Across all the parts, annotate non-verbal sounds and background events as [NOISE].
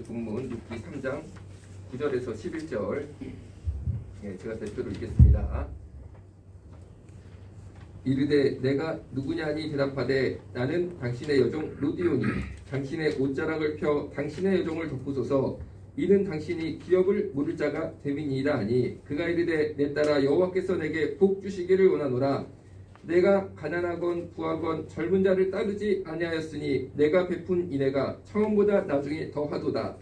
오늘 본문 6기 3장 9절에서 11절 예, 제가 대표로 읽겠습니다. 이르되 내가 누구냐니 대답하되 나는 당신의 여종 루디오니 당신의 옷자락을 펴 당신의 여종을 덮으소서 이는 당신이 기업을 물을 자가 됨이니이다 하니 그가 이르되 내 딸아 여호와께서 내게 복 주시기를 원하노라 내가 가난하건 부하건 젊은 자를 따르지 아니하였으니 내가 베푼 이내가 처음보다 나중에 더하도다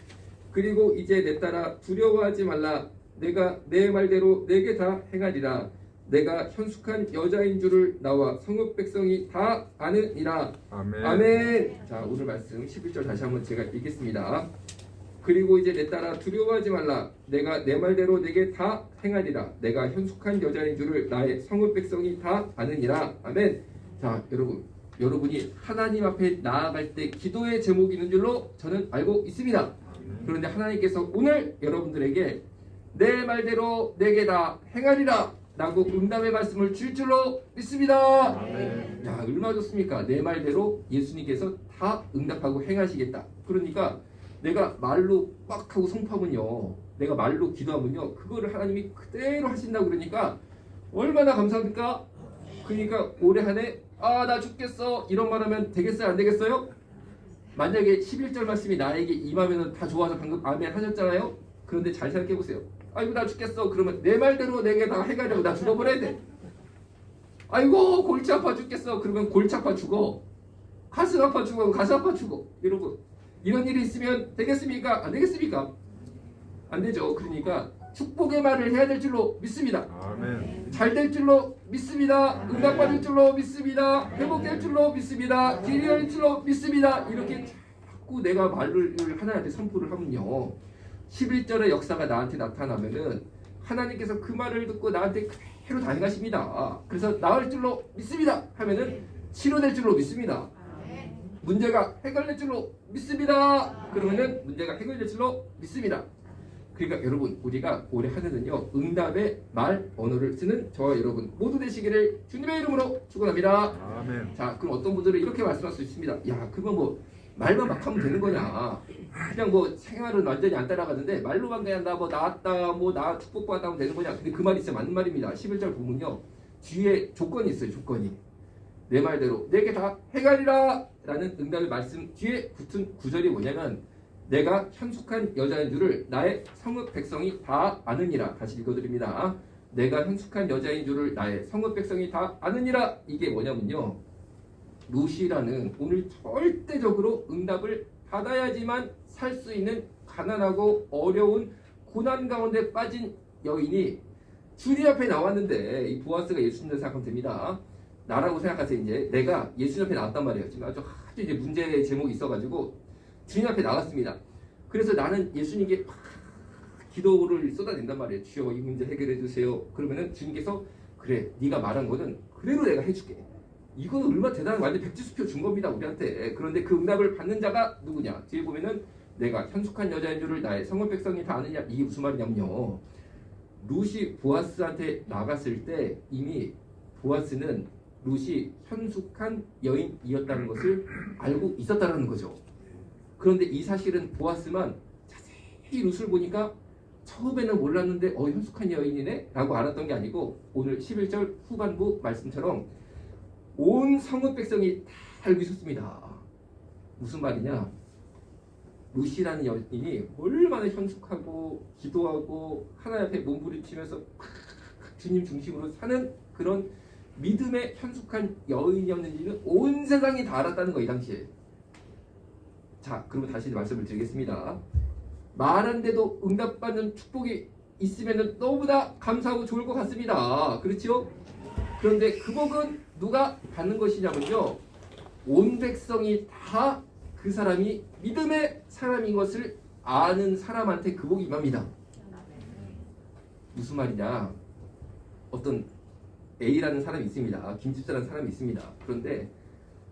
그리고 이제 내 딸아 두려워하지 말라 내가 내 말대로 내게 다 행하리라 내가 현숙한 여자인 줄을 나와 성읍 백성이 다 아느니라 아멘. 아멘. 자 오늘 말씀 11절 다시 한번 제가 읽겠습니다. 그리고 이제 내 딸아 두려워하지 말라. 내가 내 말대로 내게 다 행하리라. 내가 현숙한 여자인 줄을 나의 성읍 백성이 다 아느니라. 아멘. 자 여러분 여러분이 하나님 앞에 나아갈 때 기도의 제목이 있는 줄로 저는 알고 있습니다. 그런데 하나님께서 오늘 여러분들에게 내 말대로 내게 다 행하리라. 라고 응답의 말씀을 줄 줄로 믿습니다. 아멘. 야 얼마나 좋습니까? 내 말대로 예수님께서 다 응답하고 행하시겠다. 그러니까 내가 말로 빡 하고 성파면요, 내가 말로 기도하면요, 그거를 하나님이 그대로 하신다 그러니까 얼마나 감사합니까? 그러니까 올해 한 해 아 나 죽겠어 이런 말하면 되겠어요 안 되겠어요? 만약에 11절 말씀이 나에게 임하면 다 좋아서 방금 아멘 하셨잖아요. 그런데 잘 생각해 보세요. 아이고 나 죽겠어 그러면 내 말대로 내게 다 해가지고 나 죽어버려야 돼. 아이고 골치 아파 죽겠어 그러면 골치 아파 죽어 가슴 아파 죽어 가슴 아파 죽어 여러분 이런 일이 있으면 되겠습니까? 안 되겠습니까? 안 되죠. 그러니까 축복의 말을 해야 될 줄로 믿습니다. 아멘. 잘될 줄로 믿습니다. 응답받을 줄로 믿습니다. 회복될 줄로 믿습니다. 길이 열릴 줄로 믿습니다. 이렇게 자꾸 내가 말을 하나님한테 선포를 하면요. 11절의 역사가 나한테 나타나면은 하나님께서 그 말을 듣고 나한테 그대로 다 행하십니다. 그래서 나을 줄로 믿습니다. 하면은 치료될 줄로 믿습니다. 문제가 해결될 줄로 믿습니다. 그러면은 문제가 해결될 줄로 믿습니다. 그러니까 여러분 우리가 올해 한 해는요 응답의 말 언어를 쓰는 저와 여러분 모두 되시기를 주님의 이름으로 축원합니다. 아멘. 자, 그럼 어떤 분들은 이렇게 말씀할 수 있습니다. 야, 그거 뭐 말만 막 하면 되는 거냐? 그냥 뭐 생활은 완전히 안 따라가는데 말로만 그냥 나 뭐 나왔다, 뭐 나 축복받다 하면 되는 거냐? 근데 그 말이 진짜 맞는 말입니다. 11절 보면요. 뒤에 조건이 있어요, 조건이. 내 말대로 내게 다 해가리라 라는 응답의 말씀 뒤에 붙은 구절이 뭐냐면 내가 현숙한 여자인 줄을 나의 성읍 백성이 다 아느니라 다시 읽어드립니다. 내가 현숙한 여자인 줄을 나의 성읍 백성이 다 아느니라 이게 뭐냐면요. 루시라는 오늘 절대적으로 응답을 받아야지만 살 수 있는 가난하고 어려운 고난 가운데 빠진 여인이 주님 앞에 나왔는데 이 보아스가 예수님을 생각하면 됩니다. 나라고 생각하세요 이제 내가 예수님 앞에 나왔단 말이에요. 지금 아주 아주 이제 문제의 제목이 있어가지고 주님 앞에 나왔습니다. 그래서 나는 예수님께 막 기도를 쏟아낸단 말이에요. 주여 이 문제 해결해 주세요. 그러면은 주님께서 그래 네가 말한 거는 그대로 내가 해줄게. 이건 얼마나 대단한 완전 백지수표 준 겁니다 우리한테. 그런데 그 응답을 받는 자가 누구냐? 뒤에 보면은 내가 현숙한 여자인 줄을 나의 성읍 백성이 다 아느냐? 이게 무슨 말이냐면요. 루시 보아스한테 나갔을 때 이미 보아스는 루시 현숙한 여인이었다는 것을 알고 있었다는 거죠. 그런데 이 사실은 보아스만 자세히 루스를 보니까 처음에는 몰랐는데 어 현숙한 여인이네 라고 알았던 게 아니고 오늘 11절 후반부 말씀처럼 온 성읍 백성이 다 알고 있었습니다. 무슨 말이냐? 루시라는 여인이 얼마나 현숙하고 기도하고 하나님 앞에 몸부림치면서 주님 중심으로 사는 그런 믿음의 현숙한 여인이었는지는 온 세상이 다 알았다는 거이 당시에. 자, 그러면 다시 말씀을 드리겠습니다. 말한데도 응답받는 축복이 있으면 너무나 감사하고 좋을 것 같습니다. 그렇죠? 그런데 그 복은 누가 받는 것이냐면요. 온 백성이 다 그 사람이 믿음의 사람인 것을 아는 사람한테 그 복이 임합니다. 무슨 말이냐? 어떤 A라는 사람이 있습니다. 김집사라는 사람이 있습니다. 그런데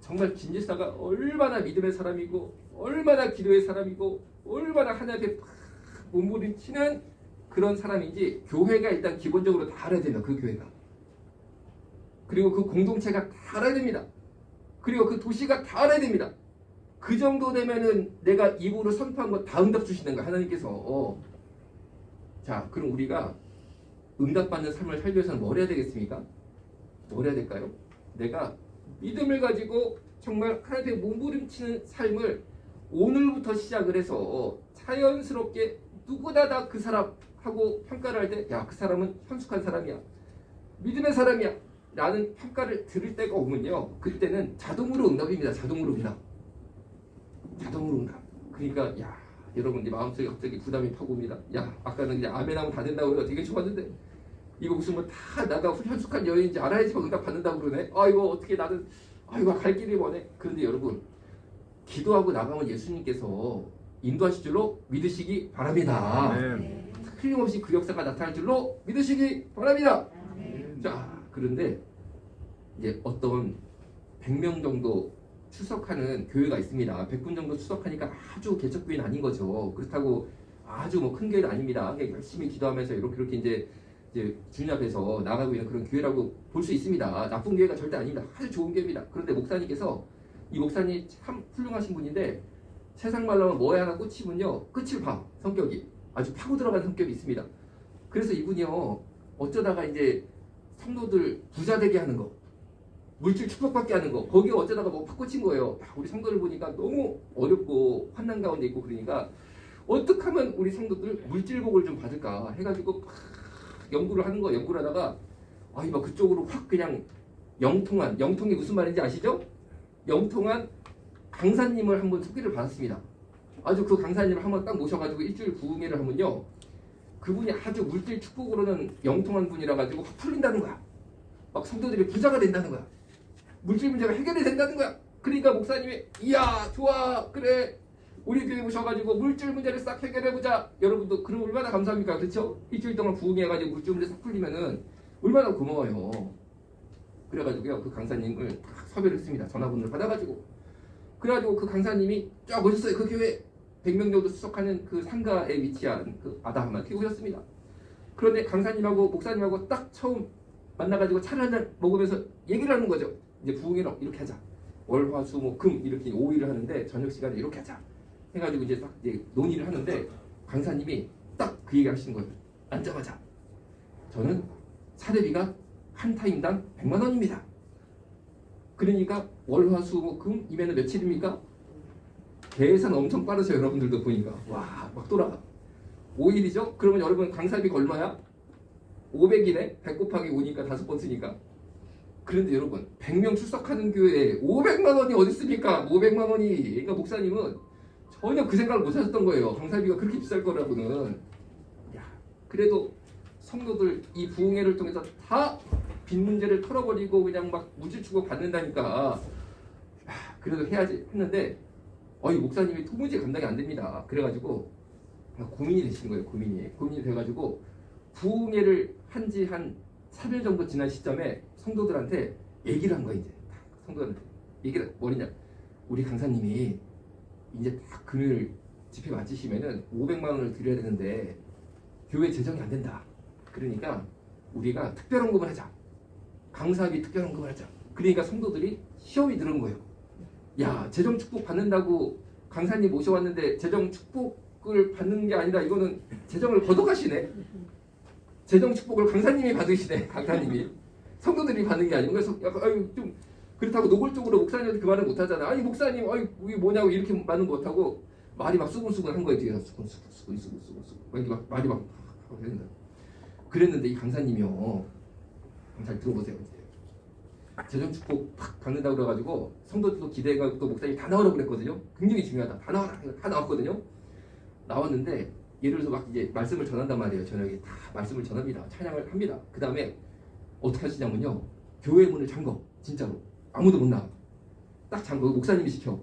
정말 김집사가 얼마나 믿음의 사람이고 얼마나 기도의 사람이고 얼마나 하나님 앞에 팍 몸부림치는 그런 사람인지 교회가 일단 기본적으로 다 알아야 됩니다. 그 교회가. 그리고 그 공동체가 다 알아야 됩니다. 그리고 그 도시가 다 알아야 됩니다. 그 정도 되면은 내가 입으로 선포한 거 다 응답 주시는 거야 하나님께서. 어. 자, 그럼 우리가 응답받는 삶을 살기 위해서는 뭘 해야 되겠습니까? 뭘 해야 될까요? 내가 믿음을 가지고 정말 하나님께 몸부림치는 삶을 오늘부터 시작을 해서 자연스럽게 누구나 다 그 사람 하고 평가를 할 때 야 그 사람은 현숙한 사람이야. 믿음의 사람이야. 라는 평가를 들을 때가 오면요. 그때는 자동으로 응답입니다. 자동으로 응답. 자동으로 응답. 그러니까 야 여러분 내 마음속에 갑자기 부담이 파고 옵니다. 야 아까는 그냥 아멘하면 다 된다고 그래서 되게 좋았는데 이거 무슨 뭐다 나가 현숙한 여인인지 알아야지만 응답 받는다고 그러네 아 이거 어떻게 나는 아 이거 갈 길이 뭐네 그런데 여러분 기도하고 나가면 예수님께서 인도하실 줄로 믿으시기 바랍니다 네. 틀림없이 그 역사가 나타날 줄로 믿으시기 바랍니다. 자, 그런데 이제 어떤 100명 정도 출석하는 교회가 있습니다. 100분 정도 출석하니까 아주 개척교회는 아닌 거죠. 그렇다고 아주 뭐 큰 교회는 아닙니다. 열심히 기도하면서 이렇게 이렇게 이제 이제 주님 앞에서 나가고 있는 그런 교회라고 볼 수 있습니다. 나쁜 교회가 절대 아닙니다. 아주 좋은 교회입니다. 그런데 목사님께서 이 목사님 참 훌륭하신 분인데 세상 말로 하면 뭐에 하나 꽂히면요 끝을 봐 성격이 아주 파고 들어간 성격이 있습니다. 그래서 이분이요 어쩌다가 이제 성도들 부자 되게 하는 거, 물질 축복받게 하는 거 거기에 어쩌다가 뭐 팍 꽂힌 거예요. 야, 우리 성도들 보니까 너무 어렵고 환난 가운데 있고 그러니까 어떻게 하면 우리 성도들 물질복을 좀 받을까 해가지고 막 연구를 하는 거 연구를 하다가 아이막 그쪽으로 확 그냥 영통한 영통이 무슨 말인지 아시죠? 영통한 강사님을 한번 소개를 받았습니다. 아주 그 강사님을 한번 딱 모셔가지고 일주일 부흥회를 하면요. 그분이 아주 물질 축복으로는 영통한 분이라 가지고 확 풀린다는 거야. 막 성도들이 부자가 된다는 거야. 물질 문제가 해결이 된다는 거야. 그러니까 목사님이 이야 좋아 그래 우리 교회 모셔가지고 물질 문제를 싹 해결해보자. 여러분도 그럼 얼마나 감사합니까? 그렇죠? 일주일 동안 부흥해가지고 물질 문제 싹 풀리면은 얼마나 고마워요. 그래가지고요 그 강사님을 딱 섭외를 했습니다. 전화번호를 받아가지고 그래가지고 그 강사님이 쫙 오셨어요. 그 교회 100명 정도 수석하는 그 상가에 위치한 그 아담한테 오셨습니다. 그런데 강사님하고 목사님하고 딱 처음 만나가지고 차를 한잔 먹으면서 얘기를 하는 거죠. 이제 부흥회로 이렇게 하자. 월, 화, 수, 목, 금 이렇게 5일을 하는데 저녁 시간에 이렇게 하자. 해가지고 이제 딱 이제 논의를 하는데 강사님이 딱 그 얘기 하시는 거예요. 앉자마자 저는 사례비가 한 타임당 100만 원입니다. 그러니까 월, 화, 수, 목, 금 이면은 며칠입니까? 계산 엄청 빠르죠 여러분들도 보니까 와 막 돌아가 5일이죠? 그러면 여러분 강사비가 얼마야? 500이네 100 곱하기 5니까 다섯 번 쓰니까 그런데 여러분 100명 출석하는 교회에 500만 원이 어디 있습니까? 500만 원이 그러니까 목사님은 전혀 그 생각을 못 하셨던 거예요 강사비가 그렇게 비쌀 거라고는 야 그래도 성도들 이 부흥회를 통해서 다 빚 문제를 털어버리고 그냥 막 주고 받는다니까 아, 그래도 해야지 했는데 어이 목사님이 도무지 감당이 안 됩니다. 그래가지고 막 고민이 되신 거예요. 고민이 고민이 돼가지고 부흥회를 한 지 한 3일 정도 지난 시점에 성도들한테 얘기를 한 거예요. 이제 딱 성도들한테 얘기를 뭐냐 우리 강사님이 이제 딱 금요일 집회 마치시면은 500만 원을 드려야 되는데 교회 재정이 안 된다. 그러니까 우리가 특별헌금을 하자. 강사비 특별헌금을 하자. 그러니까 성도들이 시험이 들은 거예요. 야 재정 축복 받는다고 강사님 모셔왔는데 재정 축복을 받는 게 아니라 이거는 재정을 걷어가시네. 재정 축복을 강사님이 받으시네. 강사님이 성도들이 받는 게 아니고 그래서 약간 아유 좀 그렇다고 노골적으로 목사님한테 그 말을 못 하잖아. 아니 목사님 아이 이게 뭐냐고 이렇게 말은 못 하고 말이 막 수근수근 한 거예요. 뒤에서 수근수근 수근수근 수근수근 막 말이 막 하고 그랬는데 그랬는데 이 강사님이요. 잘 들어보세요. 재정 축복 팍 받는다고 그래가지고 성도들도 기대가 또 목사님이 다 나오라고 그랬거든요. 굉장히 중요하다. 다 나와라. 다 나왔거든요. 나왔는데 예를 들어서 막 이제 말씀을 전한단 말이에요. 저녁에 다 말씀을 전합니다. 찬양을 합니다. 그 다음에 어떻게 하시냐면요. 교회 문을 잠궈. 진짜로. 아무도 못 나와. 딱 잠궈. 목사님이 시켜.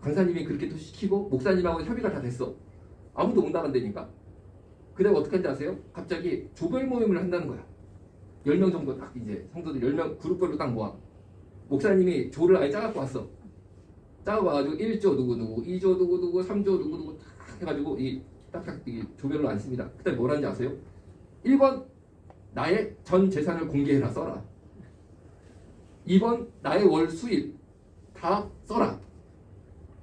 강사님이 그렇게 또 시키고 목사님하고 협의가 다 됐어. 아무도 못 나간다니까. 그 다음에 어떻게 하는지 아세요? 갑자기 조별 모임을 한다는 거야. 10명 정도 딱 이제 성도들 10명 그룹별로 딱 모아. 목사님이 조를 아예 짜갖고 왔어. 짜갖고 와가지고 1조 누구누구, 2조 누구누구, 3조 누구누구 딱 해가지고 이 딱딱 이 조별로 앉습니다. 그다음에 뭘 하는지 아세요? 1번 나의 전 재산을 공개해라 써라. 2번 나의 월 수입 다 써라.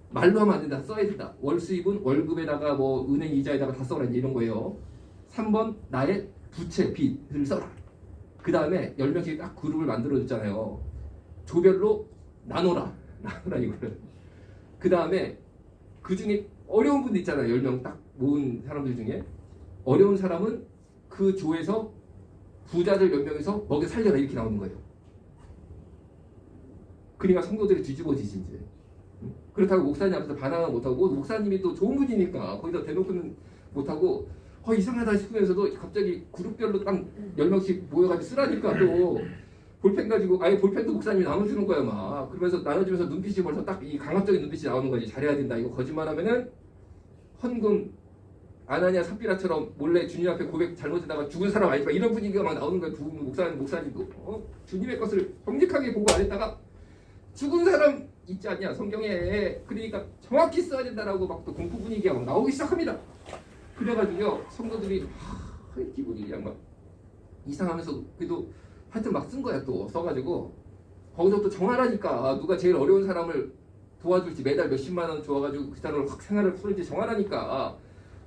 말로 하면 안 된다. 써야 된다. 월 수입은 월급에다가 뭐 은행 이자에다가 다 써라 이런 거예요. 3번 나의 부채 빚을 써라. 그 다음에 10명씩 딱 그룹을 만들어 줬잖아요. 조별로 나눠라. [LAUGHS] 나눠라 이거를. 그 다음에 그 중에 어려운 분들 있잖아요. 10명 딱 모은 사람들 중에 어려운 사람은 그 조에서 부자들 몇 명에서 먹여 살려라 이렇게 나오는 거예요. 그러니까 성도들이 뒤집어지지 이제. 응? 그렇다고 목사님 앞에서 반항을 못하고 목사님이 또 좋은 분이니까 거기다 대놓고는 못하고 어 이상하다 싶으면서도 갑자기 그룹별로 딱 10명씩 모여가지고 쓰라니까 또 볼펜 가지고 아예 볼펜도 목사님이 나눠주는 거야 막 그러면서 나눠주면서 눈빛이 벌써 딱 이 강압적인 눈빛이 나오는 거지 잘해야 된다 이거 거짓말하면은 헌금 아나니아 삽비라처럼 몰래 주님 앞에 고백 잘못했다가 죽은 사람 아니까 이런 분위기가 막 나오는 거야 두 목사님 목사님도 어? 주님의 것을 정직하게 보고 안 했다가 죽은 사람 있지 않냐? 성경에. 그러니까 정확히 써야 된다라고 막 또 공포 분위기가 막 나오기 시작합니다. 그래가지고요 성도들이 하, 기분이 그냥 막 이상하면서 그래도 하여튼 막 쓴 거야 또 써가지고. 거기서 또 정하라니까. 누가 제일 어려운 사람을 도와줄지 매달 몇십만 원 줘가지고 그 사람을 확 생활을 풀을지 정하라니까.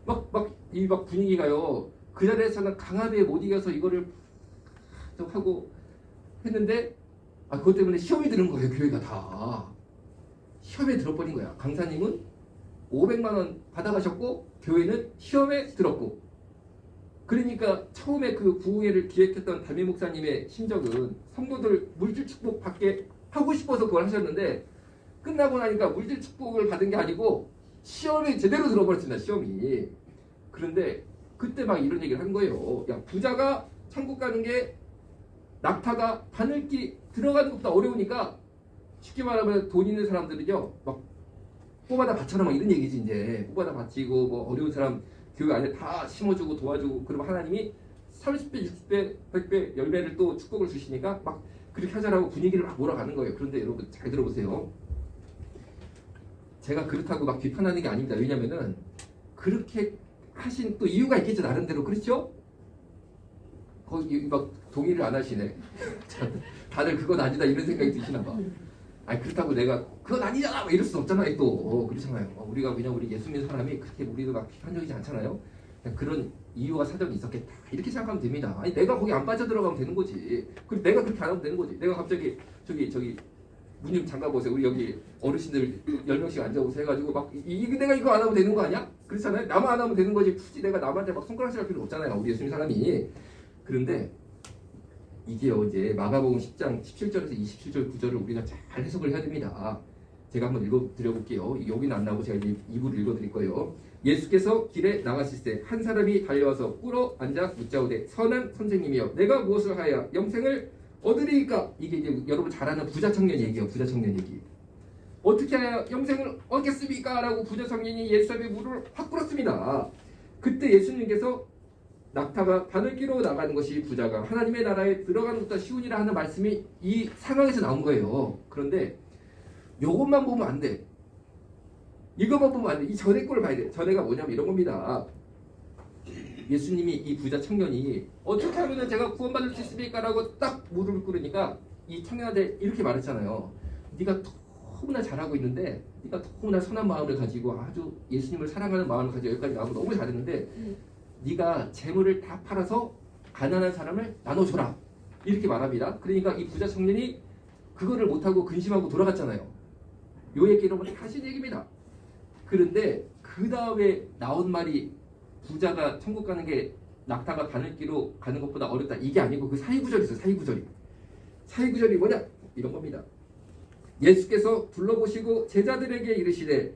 막 막 이 막 분위기가요. 그 자리에서는 강압에 못 이겨서 이거를 좀 하고 했는데 아 그것 때문에 시험이 드는 거예요 교회가 다. 시험에 들어버린 거야. 강사님은 500만 원 받아가셨고 교회는 시험에 들었고. 그러니까 처음에 그 부흥회를 기획했던 담임 목사님의 심정은 성도들 물질 축복 받게 하고 싶어서 그걸 하셨는데 끝나고 나니까 물질 축복을 받은 게 아니고 시험이 제대로 들어버렸습니다 시험이. 그런데 그때 막 이런 얘기를 한 거예요. 야 부자가 천국 가는 게 낙타가 바늘기 들어가는 것보다 어려우니까 쉽게 말하면 돈 있는 사람들은요 막 뽑아다 바쳐라 막 이런 얘기지 이제 뽑아다 바치고 뭐 어려운 사람 교회 안에 다 심어주고 도와주고 그러면 하나님이 30배, 60배, 100배, 10배를 또 축복을 주시니까 막 그렇게 하자라고 분위기를 막 몰아가는 거예요. 그런데 여러분 잘 들어보세요. 제가 그렇다고 막 비판하는 게 아닙니다. 왜냐면은 그렇게 하신 또 이유가 있겠죠 나름대로 그렇죠? 거기 막 동의를 안 하시네. [LAUGHS] 다들 그건 아니다 이런 생각이 드시나 봐. 아니 그렇다고 내가 그건 아니잖아! 막 이럴 수 없잖아요 또. 어, 그렇잖아요. 어, 우리가 그냥 우리 예수 믿는 사람이 그렇게 우리도 막 비판적이지 않잖아요. 그런 이유가 사정이 있었겠다. 이렇게 생각하면 됩니다. 아니 내가 거기 안 빠져 들어가면 되는 거지. 그리고 내가 그렇게 안 하면 되는 거지. 내가 갑자기 저기 저기 문좀 잠가 보세요. 우리 여기 어르신들 10명씩 앉아보세요 해가지고 막 이, 이- 내가 이거 안 하면 되는 거 아니야? 그렇잖아요. 나만 안 하면 되는 거지. 굳이 내가 남한테 막 손가락질 할 필요 없잖아요. 우리 예수 믿는 사람이 그런데 이게 어제 마가복음 10장 17절에서 27절 구절을 우리가 잘 해석을 해야 됩니다. 제가 한번 읽어드려 볼게요. 여기는 안 나오고 제가 입으로 읽어드릴 거예요. 예수께서 길에 나가실 때 한 사람이 달려와서 꿇어 앉아 묻자오되 선한 선생님이여 내가 무엇을 하여 영생을 얻으리까 이게 이제 여러분 잘 아는 부자 청년 얘기예요. 부자 청년 얘기. 어떻게 하여 영생을 얻겠습니까? 라고 부자 청년이 예수님의 무릎을 확 꿇었습니다. 그때 예수님께서 낙타가 바늘기로 나가는 것이 부자가 하나님의 나라에 들어가는 것보다 쉬우니라 하는 말씀이 이 상황에서 나온 거예요. 그런데 요것만 보면 안 돼. 이것만 보면 안 돼. 이 전에 걸 봐야 돼. 전에가 뭐냐면 이런 겁니다. 예수님이 이 부자 청년이 어떻게 하면 제가 구원받을 수 있습니까? 라고 딱 무릎을 꿇으니까 이 청년한테 이렇게 말했잖아요. 네가 너무나 잘하고 있는데 네가 너무나 선한 마음을 가지고 아주 예수님을 사랑하는 마음을 가지고 여기까지 나오고 너무 잘했는데 네가 재물을 다 팔아서 가난한 사람을 나눠줘라 이렇게 말합니다. 그러니까 이 부자 청년이 그거를 못하고 근심하고 돌아갔잖아요. 요 얘기는 뭐 하신 얘기입니다. 그런데 그 다음에 나온 말이 부자가 천국 가는 게 낙타가 바늘기로 가는 것보다 어렵다 이게 아니고 그 사이 구절이 있어요. 사이 구절이 사이 구절이 뭐냐 이런 겁니다. 예수께서 둘러보시고 제자들에게 이르시되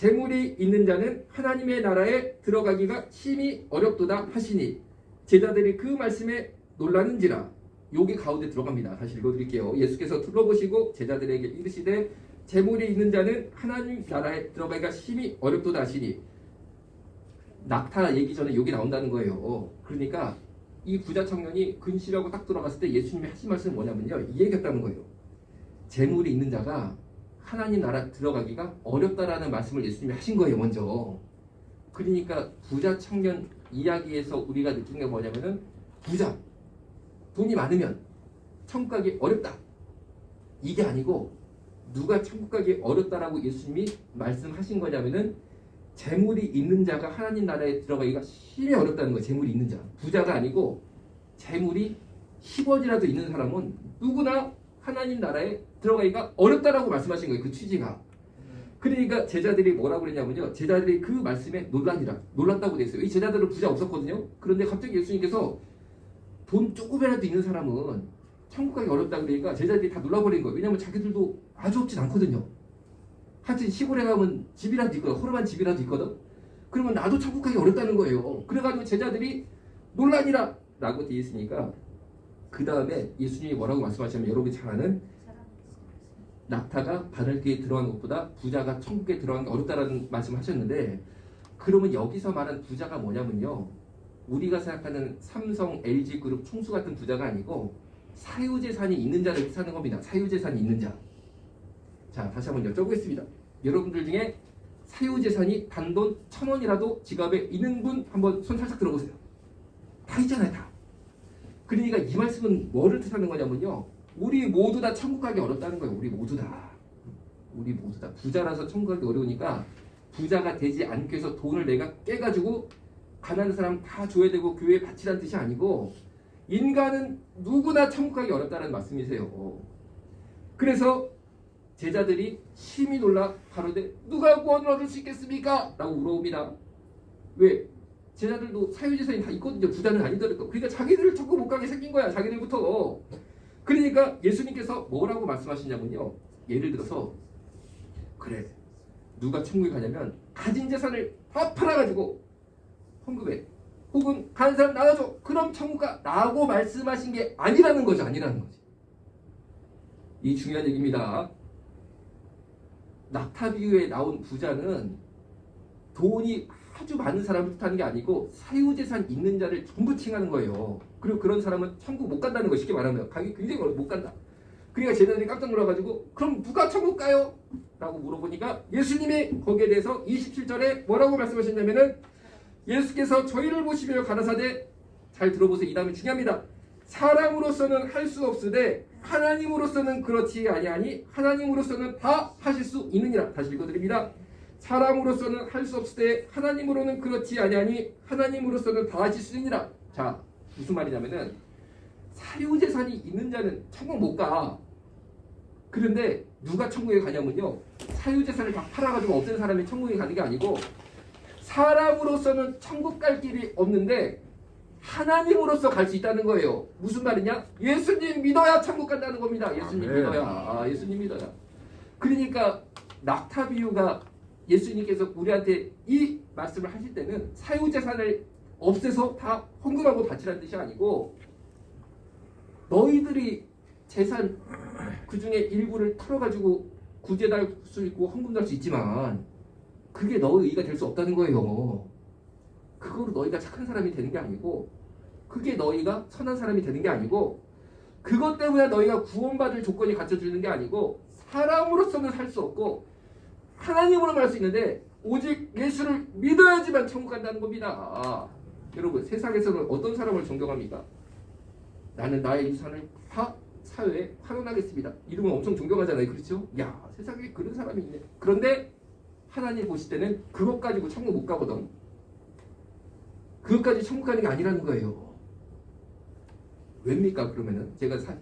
재물이 있는 자는 하나님의 나라에 들어가기가 심히 어렵도다 하시니 제자들이 그 말씀에 놀라는지라 여기 가운데 들어갑니다. 다시 읽어드릴게요. 예수께서 둘러보시고 제자들에게 이르시되 재물이 있는 자는 하나님 나라에 들어가기가 심히 어렵도다 하시니 낙타 얘기 전에 여기 나온다는 거예요. 그러니까 이 부자 청년이 근시라고 딱 들어갔을 때 예수님이 하신 말씀은 뭐냐면요. 이 얘기했다는 거예요. 재물이 있는 자가 하나님 나라 들어가기가 어렵다라는 말씀을 예수님이 하신 거예요, 먼저. 그러니까 부자 청년 이야기에서 우리가 느낀 게 뭐냐면은 부자, 돈이 많으면 천국 가기 어렵다. 이게 아니고 누가 천국 가기 어렵다라고 예수님이 말씀하신 거냐면은 재물이 있는 자가 하나님 나라에 들어가기가 심히 어렵다는 거예요. 재물이 있는 자. 부자가 아니고 재물이 10원이라도 있는 사람은 누구나 하나님 나라에 들어가기가 어렵다라고 말씀하신 거예요. 그 취지가. 그러니까 제자들이 뭐라고 그랬냐면요. 제자들이 그 말씀에 놀라니라. 놀랐다고 돼 있어요. 이 제자들은 부자 없었거든요. 그런데 갑자기 예수님께서 돈 조금이라도 있는 사람은 천국 가기 어렵다 그러니까 제자들이 다 놀라버린 거예요. 왜냐면 자기들도 아주 없진 않거든요. 하여튼 시골에 가면 집이라도 있거든. 허름한 집이라도 있거든. 그러면 나도 천국 가기 어렵다는 거예요. 그래가지고 제자들이 논란이라 라고 되어 있으니까 그 다음에 예수님이 뭐라고 말씀하시냐면 여러분이 잘 아는 낙타가 바늘귀에 들어간 것보다 부자가 천국에 들어간 게 어렵다라는 말씀하셨는데 그러면 여기서 말한 부자가 뭐냐면요. 우리가 생각하는 삼성, LG 그룹 총수 같은 부자가 아니고 사유재산이 있는 자를 뜻하는 겁니다. 사유재산이 있는 자. 자, 다시 한번 여쭤보겠습니다. 여러분들 중에 사유재산이 단돈 천 원이라도 지갑에 있는 분 한번 손 살짝 들어보세요. 다 있잖아요, 다. 그러니까 이 말씀은 뭐를 뜻하는 거냐면요. 우리 모두 다 천국 가기 어렵다는 거예요. 우리 모두 다. 우리 모두 다. 부자라서 천국 가기 어려우니까 부자가 되지 않기 위해서 돈을 내가 깨가지고 가난한 사람 다 줘야 되고 교회에 바치라는 뜻이 아니고 인간은 누구나 천국 가기 어렵다는 말씀이세요. 그래서 제자들이 심히 놀라 가로되 누가 구원을 얻을 수 있겠습니까? 라고 물어봅니다. 왜? 제자들도 사유재산이 다 있거든요. 부자는 아니더라도. 그러니까 자기들을 천국 못 가게 생긴 거야. 자기들부터. 그러니까 예수님께서 뭐라고 말씀하시냐면요. 예를 들어서 그래 누가 천국에 가냐면 가진 재산을 다 팔아가지고 헌금해 혹은 가는 사람 나눠줘 그럼 천국 가 라고 말씀하신 게 아니라는 거죠 아니라는 거지 이 중요한 얘기입니다 낙타 비유에 나온 부자는 돈이 아주 많은 사람을 뜻하는 게 아니고 사유재산 있는 자를 전부 칭하는 거예요. 그리고 그런 사람은 천국 못 간다는 거 쉽게 말하면 가기 굉장히 어려 못 간다. 그러니까 제자들이 깜짝 놀라가지고 그럼 누가 천국 가요? 라고 물어보니까 예수님이 거기에 대해서 27절에 뭐라고 말씀하셨냐면은 예수께서 저희를 보시며 가라사대 잘 들어보세요. 이 다음이 중요합니다. 사람으로서는 할 수 없으되 하나님으로서는 그렇지 아니하니 하나님으로서는 다 하실 수 있느니라. 다시 읽어드립니다. 사람으로서는 할 수 없을 때 하나님으로는 그렇지 아니하니 하나님으로서는 다 하실 수 있느니라. 자 무슨 말이냐면은 사유 재산이 있는 자는 천국 못 가. 그런데 누가 천국에 가냐면요. 사유 재산을 다 팔아가지고 없앤 사람이 천국에 가는 게 아니고 사람으로서는 천국 갈 길이 없는데 하나님으로서 갈 수 있다는 거예요. 무슨 말이냐? 예수님 믿어야 천국 간다는 겁니다. 예수님 아멘. 믿어야. 아, 예수님 믿어야. 그러니까 낙타 비유가 예수님께서 우리한테 이 말씀을 하실 때는 사유재산을 없애서 다 헌금하고 바치라는 뜻이 아니고 너희들이 재산 그 중에 일부를 털어가지고 구제 달수 있고 헌금 달수 있지만 그게 너의 의가 될 수 없다는 거예요. 그거로 너희가 착한 사람이 되는 게 아니고 그게 너희가 선한 사람이 되는 게 아니고 그것 때문에 너희가 구원받을 조건이 갖춰지는 게 아니고 사람으로서는 살 수 없고 하나님으로만 할수 있는데 오직 예수를 믿어야지만 천국 간다는 겁니다. 아, 여러분 세상에서는 어떤 사람을 존경합니까? 나는 나의 유산을 다 사회에 환원하겠습니다. 이러면 엄청 존경하잖아요. 그렇죠? 야 세상에 그런 사람이 있네. 그런데 하나님 보실 때는 그것 가지고 천국 못 가거든. 그것까지 천국 가는 게 아니라는 거예요. 왜입니까? 그러면은 제가 사-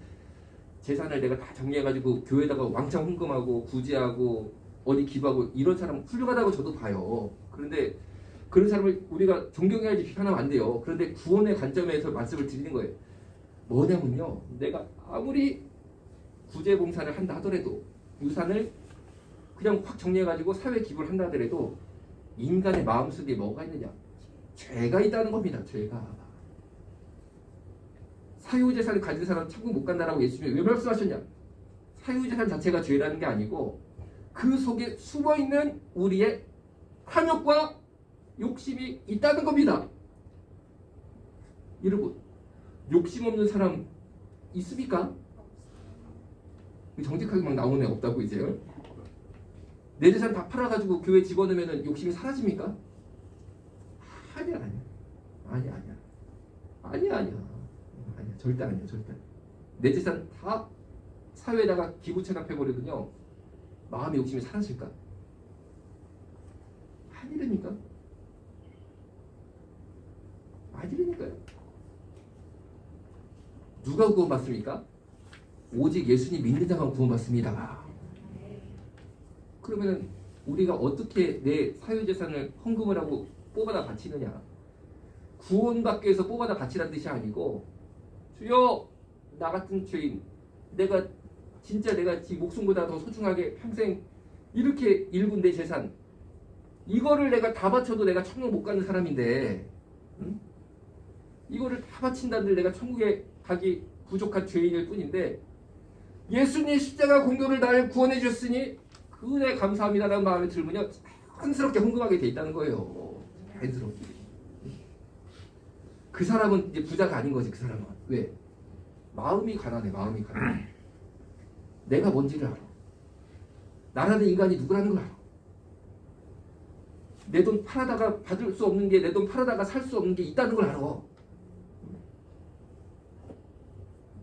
재산을 내가 다 정리해가지고 교회에다가 왕창 헌금하고 구제하고 어디 기부하고 이런 사람 훌륭하다고 저도 봐요. 그런데 그런 사람을 우리가 존경해야지 비판하면 안 돼요. 그런데 구원의 관점에서 말씀을 드리는 거예요. 뭐냐면요. 내가 아무리 구제 봉사를 한다 하더라도 유산을 그냥 확 정리해가지고 사회 기부를 한다 하더라도 인간의 마음속에 뭐가 있느냐? 죄가 있다는 겁니다. 죄가. 사유재산을 가진 사람 천국 못 간다라고 예수님이 왜 말씀하셨냐? 사유재산 자체가 죄라는 게 아니고 그 속에 숨어 있는 우리의 탐욕과 욕심이 있다는 겁니다. 여러분, 욕심 없는 사람 있습니까? 정직하게 막 나오네 없다고 이제. 내 재산 다 팔아가지고 교회 집어넣으면 욕심이 사라집니까? 아니야 아니야 아니야 아니야 아니야 아니야 아니야 절대 아니야 절대 내 재산 다 사회에다가 기부 체납해버리면요 마음의 욕심이 사라질까? 아니라니까. 아니라니까요. 누가 구원받습니까? 오직 예수님 믿는 자만 구원받습니다. 그러면 우리가 어떻게 내 사유재산을 헌금을 하고 뽑아다 바치느냐? 구원받기 위해서 뽑아다 바치라는 뜻이 아니고 주여 나 같은 죄인 내가 진짜 내가 이 목숨보다 더 소중하게 평생 이렇게 일군 내 재산. 이거를 내가 다 바쳐도 내가 천국 못 가는 사람인데 응? 이거를 다 바친다는데 내가 천국에 가기 부족한 죄인일 뿐인데 예수님 십자가 공로를 나를 구원해 주셨으니 그에 감사합니다라는 마음이 들면요 자연스럽게 헌금하게 돼 있다는 거예요. 자연스럽게. 그 사람은 이제 부자가 아닌 거지 그 사람은. 왜? 마음이 가난해 마음이 가난해 내가 뭔지를 알아 나라는 인간이 누구라는 걸 알아 내 돈 팔아다가 받을 수 없는 게 내 돈 팔아다가 살 수 없는 게 있다는 걸 알아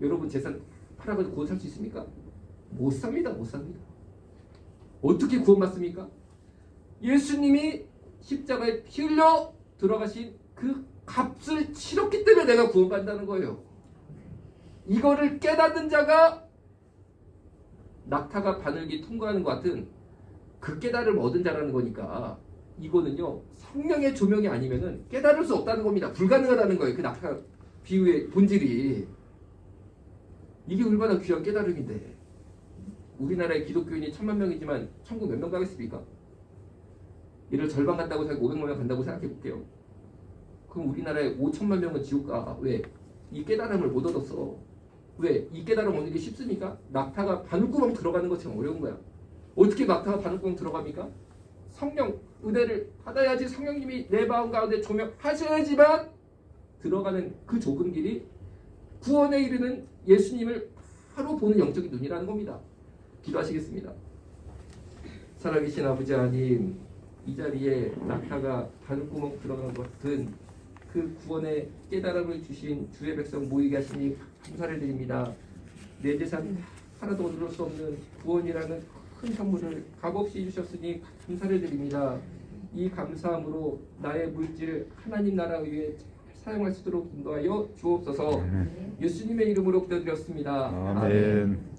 여러분 재산 팔아가지고 구원 살 수 있습니까? 못 삽니다 못 삽니다 어떻게 구원받습니까? 예수님이 십자가에 피 흘려 들어가신 그 값을 치렀기 때문에 내가 구원받는다는 거예요. 이거를 깨닫는 자가 낙타가 바늘기 통과하는 것 같은 그 깨달음을 얻은 자라는 거니까 이거는요 성령의 조명이 아니면은 깨달을 수 없다는 겁니다. 불가능하다는 거예요. 그 낙타 비유의 본질이 이게 얼마나 귀한 깨달음인데 우리나라의 기독교인이 천만 명이지만 천국 몇 명 가겠습니까? 이를 절반 간다고 생각 500만 명 간다고 생각해 볼게요. 그럼 우리나라의 5천만 명은 지옥 가. 왜? 이 깨달음을 못 얻었어. 왜? 이 깨달음 얻는 게 쉽습니까? 낙타가 바늘구멍 들어가는 것처럼 어려운 거야. 어떻게 낙타가 바늘구멍 들어갑니까? 성령 은혜를 받아야지 성령님이 내 마음 가운데 조명하셔야지만 들어가는 그 좁은 길이 구원에 이르는 예수님을 바로 보는 영적인 눈이라는 겁니다. 기도하시겠습니다. 살아계신 아버지 하나님 이 자리에 낙타가 바늘구멍 들어간 것 같은 그 구원의 깨달음을 주신 주의 백성 모이게 하시니 감사를 드립니다. 내 재산 하나도 얻을 수 없는 구원이라는 큰 선물을 값없이 주셨으니 감사를 드립니다. 이 감사함으로 나의 물질 하나님 나라 위해 사용할 수 있도록 인도하여 주옵소서. 예수님의 이름으로 기도드렸습니다. 아멘.